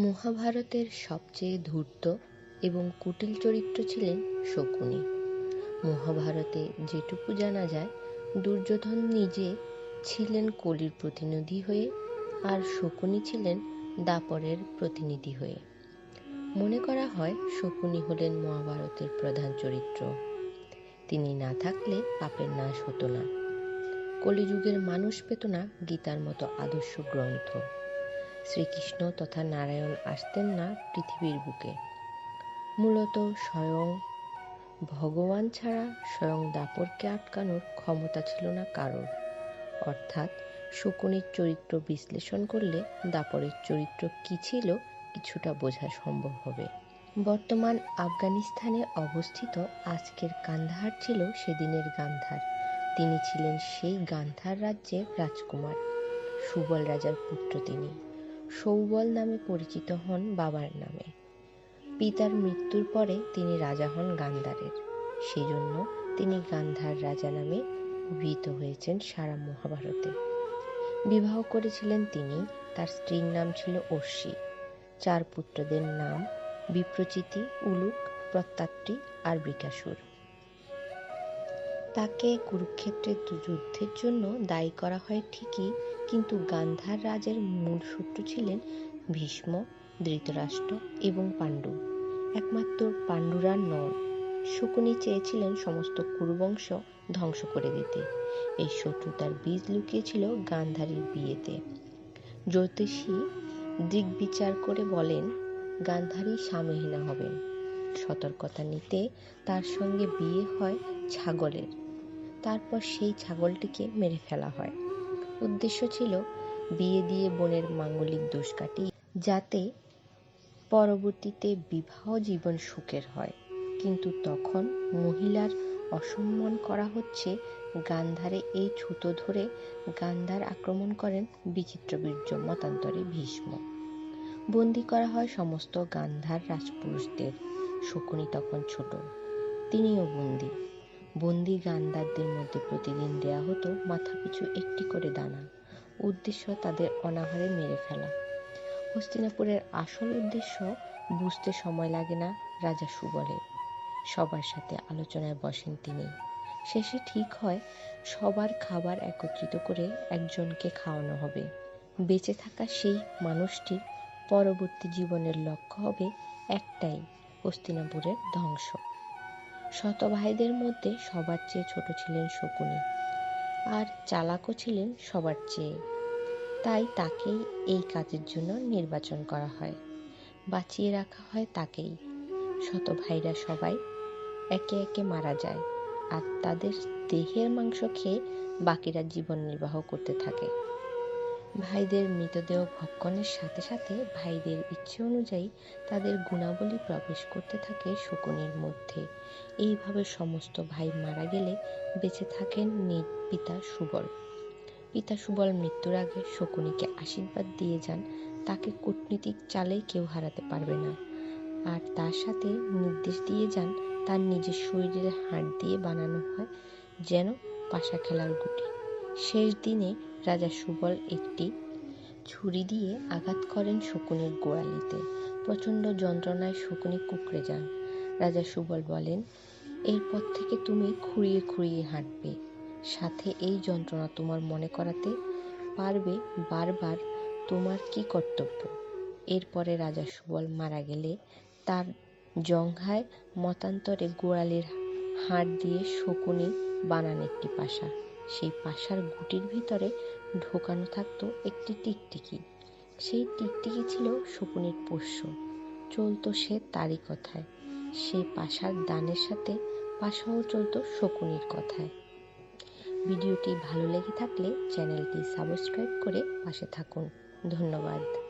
মহাভারতের সবচেয়ে ধূর্ত এবং কুটিল চরিত্র ছিলেন শকুনি। মহাভারতে যেটুকু জানা যায়, দুর্যোধন নিজে ছিলেন কলির প্রতিনিধি হয়ে আর শকুনি ছিলেন দাপরের প্রতিনিধি হয়ে। মনে করা হয় শকুনি হলেন মহাভারতের প্রধান চরিত্র। তিনি না থাকলে পাপের নাশ হতো না। কলিযুগের মানুষ পেত না গীতার মতো আদর্শ গ্রন্থ। শ্রীকৃষ্ণ তথা নারায়ণ আসতেন না পৃথিবীর বুকে। মূলত স্বয়ং ভগবান ছাড়া স্বয়ং দাপরকে আটকানোর ক্ষমতা ছিল না কারোর। অর্থাৎ শকুনির চরিত্র বিশ্লেষণ করলে দাপরের চরিত্র কী ছিল কিছুটা বোঝা সম্ভব হবে। বর্তমান আফগানিস্তানে অবস্থিত আজকের কান্দাহার ছিল সেদিনের গান্ধার। তিনি ছিলেন সেই গান্ধার রাজ্যের রাজকুমার, সুবল রাজার পুত্র তিনি। সৌবল নামে পরিচিত হন বাবার নামে। পিতার মৃত্যুর পরে তিনি রাজা হন গান্ধারের। সেজন্য তিনি গান্ধার রাজা নামে অভিহিত হয়েছেন সারা মহাভারতে। বিবাহ করেছিলেন তিনি, তার স্ত্রীর নাম ছিল অর্ষি চার পুত্রদের নাম বিপ্রচিতি, উলুক, প্রত্যাত্রী আর বিকাশুর তাকে কুরুক্ষেত্রের যুদ্ধের জন্য দায়ী করা হয় ঠিকই, কিন্তু গান্ধার রাজের মূল শত্রু ছিলেন ভীষ্ম, ধৃতরাষ্ট্র এবং পাণ্ডু। একমাত্র পাণ্ডুরা নন। শকুনি চেয়েছিলেন সমস্ত কুরুবংশ ধ্বংস করে দিতে। এই শত্রুতার বীজ লুকিয়েছিল গান্ধারীর বিয়েতে। জ্যোতিষী দিক বিচার করে বলেন, গান্ধারী স্বামীহীনা হবেন। সতর্কতা নিতে তার সঙ্গে বিয়ে হয় ছাগলের। তারপর সেই ছাগলটিকে মেরে ফেলা হয়। উদ্দেশ্য ছিল বিয়ে দিয়ে বোনের মাঙ্গলিক দোষ কাটিয়ে যাতে পরবর্তীতে বিবাহ জীবন সুখের হয়। কিন্তু তখন মহিলার অসম্মান করা হচ্ছে গান্ধারে এই ছুতো ধরে গান্ধার আক্রমণ করেন বিচিত্র বীর্য মতান্তরে ভীষ্ম। বন্দি করা হয় সমস্ত গান্ধার রাজপুরুষদের। শকুনি তখন ছোট, তিনিও বন্দি। বন্দি গান্ধারদের মধ্যে প্রতিদিন দেয়া হতো মাথাপিছু একটি করে দানা। উদ্দেশ্য তাদের অনাহারে মেরে ফেলা। হস্তিনাপুরের আসল উদ্দেশ্য, বুঝতে সময় লাগে না, রাজা সুবলের সবার সাথে আলোচনায় বসেন তিনি। শেষে ঠিক হয়, সবার খাবার একত্রিত করে একজনকে খাওয়ানো হবে। বেঁচে থাকা সেই মানুষটির পরবর্তী জীবনের লক্ষ্য হবে একটাই, হস্তিনাপুরের ধ্বংস। শত ভাইদের মধ্যে সবার চেয়ে ছোট ছিলেন শকুনি, আর চালাকও ছিলেন সবার চেয়ে। তাই তাকেই এই কাজের জন্য নির্বাচন করা হয়, বাঁচিয়ে রাখা হয় তাকেই। শত ভাইরা সবাই একে একে মারা যায়, আর তাদের দেহের মাংস খেয়ে বাকিরা জীবন নির্বাহ করতে থাকে। ভাইদের মৃতদেহ ভক্ষণের সাথে সাথে ভাইদের ইচ্ছে অনুযায়ী তাদের গুণাবলী প্রবেশ করতে থাকে শকুনির মধ্যে। এইভাবে সমস্ত ভাই মারা গেলে বেঁচে থাকেন নিজ পিতা সুবল। পিতা সুবল মৃত্যুর আগে শকুনিকে আশীর্বাদ দিয়ে যান। তাকে কূটনীতিক চালেই কেউ হারাতে পারবে না। আর তার সাথে নির্দেশ দিয়ে যান তার নিজের শরীরের হাড় দিয়ে বানানো হয় যেন পাশা খেলার গুটি। শেষ দিনে রাজা সুবল একটি ছুরি দিয়ে আঘাত করেন শকুনির গোড়ালিতে। প্রচণ্ড যন্ত্রণায় শকুনি কুকড়ে যান। রাজা সুবল বলেন, এরপর থেকে তুমি খুঁড়িয়ে খুঁড়িয়ে হাঁটবে। সাথে এই যন্ত্রণা তোমার মনে করাতে পারবে বারবার তোমার কি কর্তব্য? এরপরে রাজা সুবল মারা গেলে তার জঙ্ঘায় মতান্তরে গোড়ালির হাড় দিয়ে শকুনি বানান একটি পাশা। সেই পাশার গুটির ভিতরে ঢোকানো থাকতো একটি টিকটিকি। সেই টিকটিকি ছিল শকুনের পোষ্য। চলতো সে তারই কথায়। সে পাশার দানের সাথে পাশাও চলতো শকুনির কথায়। ভিডিওটি ভালো লেগে থাকলে চ্যানেলটি সাবস্ক্রাইব করে পাশে থাকুন। ধন্যবাদ।